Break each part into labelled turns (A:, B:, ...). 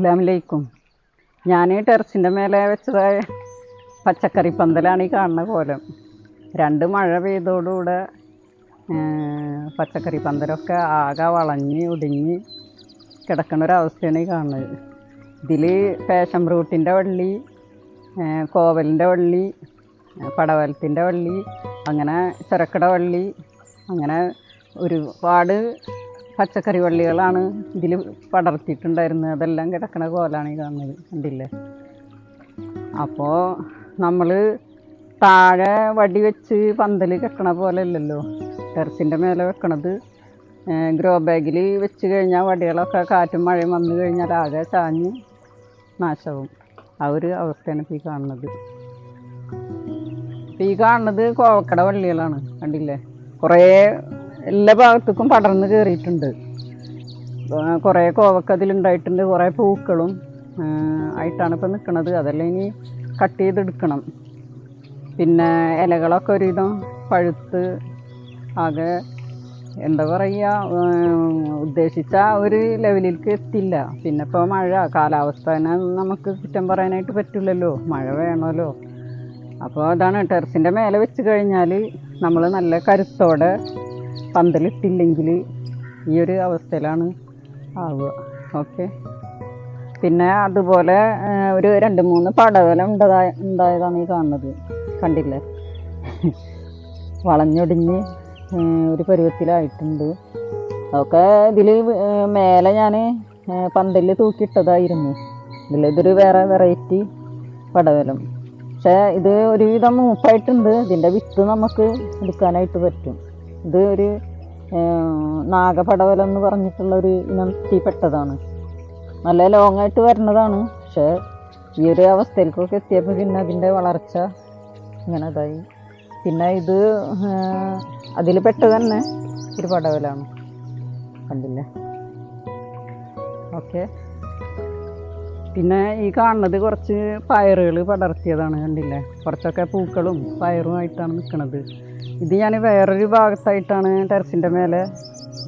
A: അസ്ലാമലൈക്കും ഞാൻ ടെറസിന്റെ മേലെ വെച്ചതായ പച്ചക്കറി പന്തലാണ് ഈ കാണുന്ന കോലം രണ്ട് മഴ പെയ്തോടുകൂടെ പച്ചക്കറി പന്തലൊക്കെ ആകെ വളഞ്ഞ് ഒടിഞ്ഞ് കിടക്കുന്ന ഒരവസ്ഥയാണ് ഈ കാണുന്നത്. ഇതിൽ പാഷൻ ഫ്രൂട്ടിന്റെ വള്ളി കോവലിന്റെ വള്ളി പടവലത്തിന്റെ വള്ളി അങ്ങനെ ചിരക്കട വള്ളി അങ്ങനെ ഒരുപാട് പച്ചക്കറി വള്ളികളാണ് ഇതിൽ പടർത്തിയിട്ടുണ്ടായിരുന്നത് അതെല്ലാം കിടക്കണ കോലാണ് ഈ കാണുന്നത്. കണ്ടില്ലേ? അപ്പോൾ നമ്മൾ താഴെ വടി വെച്ച് പന്തൽ കെക്കണ പോലെ അല്ലല്ലോ ടെറസിന്റെ മേലെ വെക്കണത്. ഗ്രോ ബാഗിൽ വെച്ച് കഴിഞ്ഞാൽ വടികളൊക്കെ കാറ്റും മഴയും വന്നു കഴിഞ്ഞാൽ ആകെ ചാഞ്ഞ് നാശവും. ആ ഒരു അവസ്ഥയാണ് ഇപ്പോൾ ഈ കാണുന്നത്. ഇപ്പം ഈ കാണുന്നത് കോവക്കട വള്ളികളാണ്. കണ്ടില്ലേ? കുറേ എല്ലാ ഭാഗത്തേക്കും പടർന്ന് കയറിയിട്ടുണ്ട് കുറേ കോവക്ക അതിലുണ്ടായിട്ടുണ്ട് കുറേ പൂക്കളും ആയിട്ടാണ് ഇപ്പോൾ നിൽക്കുന്നത് അതെല്ലാം ഇനി കട്ട് ചെയ്തെടുക്കണം. പിന്നെ ഇലകളൊക്കെ ഒരുവിധം പഴുത്ത് ആകെ എന്താ പറയുക ഉദ്ദേശിച്ച ഒരു ലെവലിലേക്ക് എത്തില്ല പിന്നെ ഇപ്പോൾ മഴ കാലാവസ്ഥനെ നമുക്ക് കുറ്റം പറയാനായിട്ട് പറ്റില്ലല്ലോ മഴ വേണമല്ലോ. അപ്പോൾ അതാണ് ടെറസിന്റെ മേലെ വെച്ച് കഴിഞ്ഞാൽ നമ്മൾ നല്ല കരുത്തോടെ പന്തലിട്ടില്ലെങ്കിൽ ഈ ഒരു അവസ്ഥയിലാണ് ആവുക. ഓക്കെ പിന്നെ അതുപോലെ ഒരു രണ്ട് മൂന്ന് പടവലം ഉണ്ടതായ ഉണ്ടായതാണ് ഈ കാണുന്നത്. കണ്ടില്ലേ? വളഞ്ഞൊടിഞ്ഞ് ഒരു പരുവത്തിലായിട്ടുണ്ട്. അതൊക്കെ ഇതിൽ മേലെ ഞാൻ പന്തലിൽ തൂക്കിയിട്ടതായിരുന്നു. ഇതിൽ ഇതൊരു വേറെ വെറൈറ്റി പടവലം. പക്ഷേ ഇത് ഒരുവിധം മൂപ്പായിട്ടുണ്ട്. ഇതിന്റെ വിത്ത് നമുക്ക് എടുക്കാനായിട്ട് പറ്റും. ഇത് ഒരു നാഗപടവലം എന്ന് പറഞ്ഞിട്ടുള്ള ഒരു ഇനത്തിൽപ്പെട്ടതാണ് നല്ല ലോങ് ആയിട്ട് വരുന്നതാണ് പക്ഷേ ഈ ഒരു അവസ്ഥയിലേക്കൊക്കെ എത്തിയപ്പോൾ പിന്നെ അതിന്റെ വളർച്ച ഇങ്ങനെ ഇതായി. പിന്നെ ഇത് അതിൽ പെട്ട് തന്നെ ഒരു പടവലാണ്. കണ്ടില്ലേ? ഓക്കെ. പിന്നെ ഈ കാണുന്നത് കുറച്ച് പയറുകൾ പടർത്തിയതാണ് കണ്ടില്ലേ? കുറച്ചൊക്കെ പൂക്കളും പയറുമായിട്ടാണ് നിൽക്കുന്നത് ഇത് ഞാൻ വേറൊരു ഭാഗത്തായിട്ടാണ് ടെറസിന്റെ മേലെ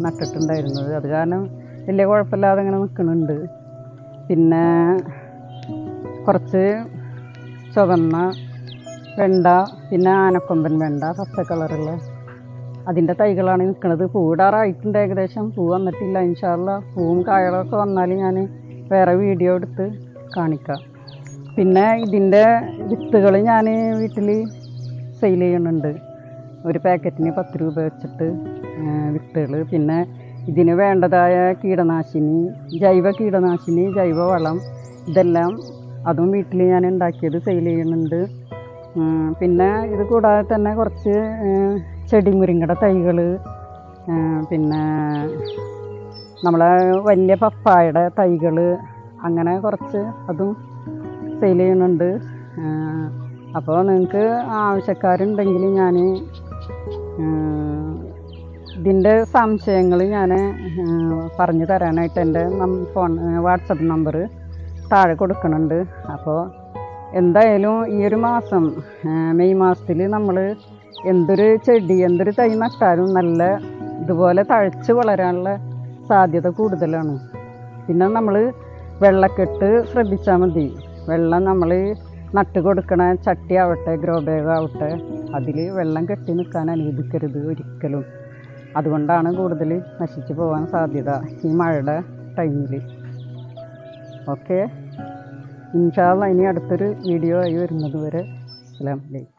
A: നട്ടിട്ടുണ്ടായിരുന്നത്. അത് കാരണം വലിയ കുഴപ്പമില്ലാതെ ഇങ്ങനെ നിൽക്കുന്നുണ്ട് പിന്നെ കുറച്ച് ചുവന്ന വെണ്ട പിന്നെ ആനക്കൊമ്പൻ വെണ്ട പച്ച കളറുള്ള അതിന്റെ തൈകളാണ് നിൽക്കുന്നത് പൂടാറായിട്ടുണ്ട് ഏകദേശം. പൂ വന്നിട്ടില്ല. ഇൻഷാല്ല പൂവും കായകളൊക്കെ വന്നാൽ ഞാൻ വേറെ വീഡിയോ എടുത്ത് കാണിക്കാം. പിന്നെ ഇതിന്റെ വിത്തുകൾ ഞാൻ വീട്ടിൽ സെയിൽ ചെയ്യുന്നുണ്ട്. ഒരു പാക്കറ്റിന് പത്ത് രൂപ വെച്ചിട്ട് വിത്തുകൾ പിന്നെ ഇതിന് വേണ്ടതായ കീടനാശിനി ജൈവ കീടനാശിനി ജൈവ വളം ഇതെല്ലാം അതും വീട്ടിൽ ഞാൻ ഉണ്ടാക്കിയത് സെയിൽ ചെയ്യുന്നുണ്ട്. പിന്നെ ഇത് കൂടാതെ തന്നെ കുറച്ച് ചെടി മുരിങ്ങയുടെ തൈകൾ പിന്നെ നമ്മളെ വലിയ പപ്പായുടെ തൈകൾ അങ്ങനെ കുറച്ച് അതും സെയിൽ ചെയ്യുന്നുണ്ട്. അപ്പോൾ നിങ്ങൾക്ക് ആവശ്യക്കാരുണ്ടെങ്കിൽ ഞാൻ ഇതിന്റെ സംശയങ്ങൾ ഞാൻ പറഞ്ഞു തരാനായിട്ട് എന്റെ ഫോൺ വാട്സപ്പ് നമ്പർ താഴെ കൊടുക്കുന്നുണ്ട് അപ്പോൾ എന്തായാലും ഈ ഒരു മാസം മെയ് മാസത്തിൽ നമ്മൾ എന്തൊരു ചെടി എന്തൊരു തൈ നട്ടാലും നല്ല ഇതുപോലെ തഴച്ച് വളരാനുള്ള സാധ്യത കൂടുതലാണ്. പിന്നെ നമ്മൾ വെള്ളക്കെട്ട് ശ്രദ്ധിച്ചാൽ മതി. വെള്ളം നമ്മൾ നട്ട് കൊടുക്കണ ചട്ടി ആവട്ടെ ഗ്രോ ബാഗ് ആവട്ടെ അതിൽ വെള്ളം കെട്ടി നിൽക്കാൻ അനുവദിക്കരുത് ഒരിക്കലും. അതുകൊണ്ടാണ് കൂടുതൽ നശിച്ചു പോകാൻ സാധ്യത ഈ മഴയുടെ ടൈമിൽ ഓക്കെ ഇൻഷാല്ല ഇനി അടുത്തൊരു വീഡിയോ ആയി വരുന്നത് വരെ. അസ്സാം അലൈക്കും.